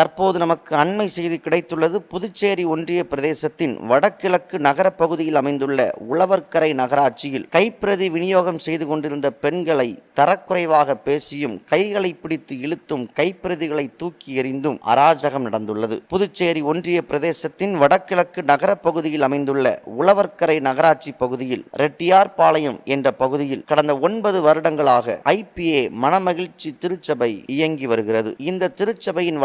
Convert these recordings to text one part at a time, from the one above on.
தற்போது நமக்கு அண்மை செய்தி கிடைத்துள்ளது. புதுச்சேரி ஒன்றிய பிரதேசத்தின் வடகிழக்கு நகரப் பகுதியில் அமைந்துள்ள உழவர்கரை நகராட்சியில் கைப்பிரதி விநியோகம் செய்து கொண்டிருந்த பெண்களை தரக்குறைவாக பேசியும் கைகளை பிடித்து இழுத்தும் கைப்பிரதிகளை தூக்கி எறிந்தும் அராஜகம் நடந்துள்ளது. புதுச்சேரி ஒன்றிய பிரதேசத்தின் வடகிழக்கு நகரப் பகுதியில் அமைந்துள்ள உழவர்கரை நகராட்சி பகுதியில் ரெட்டியார்பாளையம் என்ற பகுதியில் கடந்த ஒன்பது வருடங்களாக ஐபிஏ மனமகிழ்ச்சி திருச்சபை இயங்கி வருகிறது. இந்த திருச்சபையின்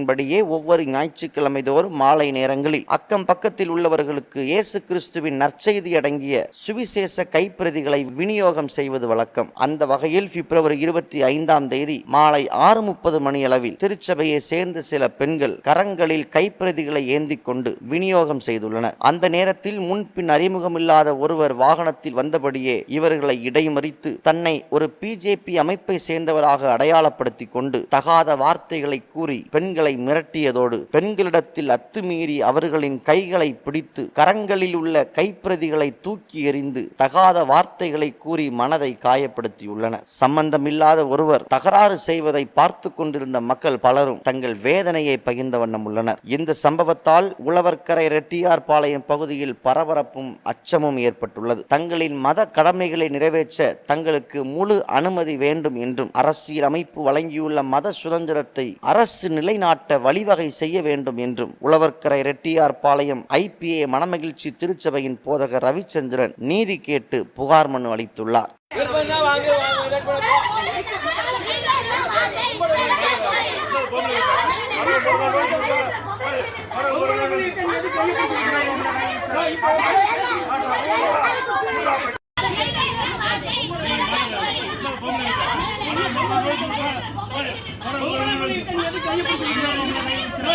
வழக்கத்தின்படியே ஒவ்வொரு ஞாயிற்றுக்கிழமை தோறும் மாலை நேரங்களில் அக்கம் பக்கத்தில் உள்ளவர்களுக்கு இயேசு கிறிஸ்துவின் நற்செய்தி அடங்கிய சுவிசேஷ கைப்பிரதிகளை விநியோகம் செய்வது வழக்கம். அந்த வகையில் பிப்ரவரி இருபத்தி ஐந்தாம் தேதி மாலை ஆறு முப்பது மணியளவில் திருச்சபையை சேர்ந்த சில பெண்கள் கரங்களில் கைப்பிரதிகளை ஏந்தி கொண்டு விநியோகம் செய்துள்ளனர். அந்த நேரத்தில் முன்பின் அறிமுகமில்லாத ஒருவர் வாகனத்தில் வந்தபடியே இவர்களை இடைமறித்து தன்னை ஒரு பிஜேபி அமைப்பை சேர்ந்தவராக அடையாளப்படுத்தி கொண்டு தகாத வார்த்தைகளை கூறி பெண்கள் மிரட்டியதோடு பெண்களிடத்தில் அத்துமீறி அவர்களின் கைகளை பிடித்து கரங்களில் உள்ள கைப்பிரதிகளை தூக்கி எறிந்து தகாத வார்த்தைகளை கூறி மனதை காயப்படுத்தியுள்ளனர் சம்பந்தமில்லாத ஒருவர் தகராறு செய்வதை பார்த்து கொண்டிருந்த மக்கள் பலரும் தங்கள் வேதனையை பகிர்ந்த வண்ணம் உள்ளனர். இந்த சம்பவத்தால் உழவர்கரை ரெட்டியார்பாளையம் பகுதியில் பரபரப்பும் அச்சமும் ஏற்பட்டுள்ளது. தங்களின் மத கடமைகளை நிறைவேற்ற தங்களுக்கு முழு அனுமதி வேண்டும் என்றும் அரசியல் அமைப்பு வழங்கியுள்ள மத சுதந்திரத்தை அரசு நிலைநாட்ட வழிவகை செய்ய வேண்டும் என்றும் உழவர்கரை ரெட்டியார் பாளையம் ஐபிஏ மனமகிழ்ச்சி திருச்சபையின் போதகர் ரவிச்சந்திரன் நீதி கேட்டு புகார் மனு அளித்துள்ளார்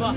தான்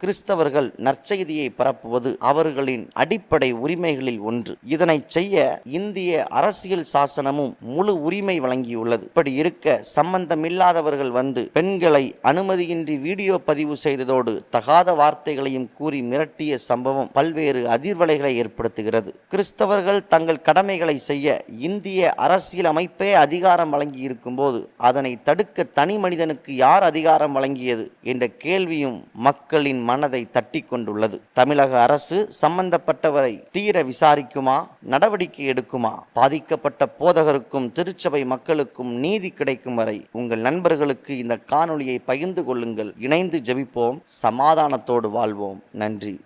கிறிஸ்தவர்கள் நற்செய்தியை பரப்புவது அவர்களின் அடிப்படை உரிமைகளில் ஒன்று. இதனை செய்ய இந்திய அரசியல் சாசனமும் முழு உரிமை வழங்கியுள்ளது. இப்படி இருக்க சம்பந்தமில்லாதவர்கள் வந்து பெண்களை அனுமதியின்றி வீடியோ பதிவு செய்ததோடு தகாத வார்த்தைகளையும் கூறி மிரட்டிய சம்பவம் பல்வேறு அதிர்வலைகளை ஏற்படுத்துகிறது. கிறிஸ்தவர்கள் தங்கள் கடமைகளை செய்ய இந்திய அரசியல் அமைப்பே அதிகாரம் வழங்கி இருக்கும்போது அதனை தடுக்க தனி மனிதனுக்கு யார் அதிகாரம் வழங்கியது என்ற கேள்வியும் மக்களின் மனதை தட்டி கொண்டுள்ளது. தமிழக அரசு சம்பந்தப்பட்டவரை தீர விசாரிக்குமா நடவடிக்கை எடுக்குமா? பாதிக்கப்பட்ட போதகருக்கும் திருச்சபை மக்களுக்கும் நீதி கிடைக்கும் வரை உங்கள் நண்பர்களுக்கு இந்த காணொளியை பகிர்ந்து கொள்ளுங்கள். இணைந்து ஜெபிப்போம். சமாதானத்தோடு வாழ்வோம். நன்றி.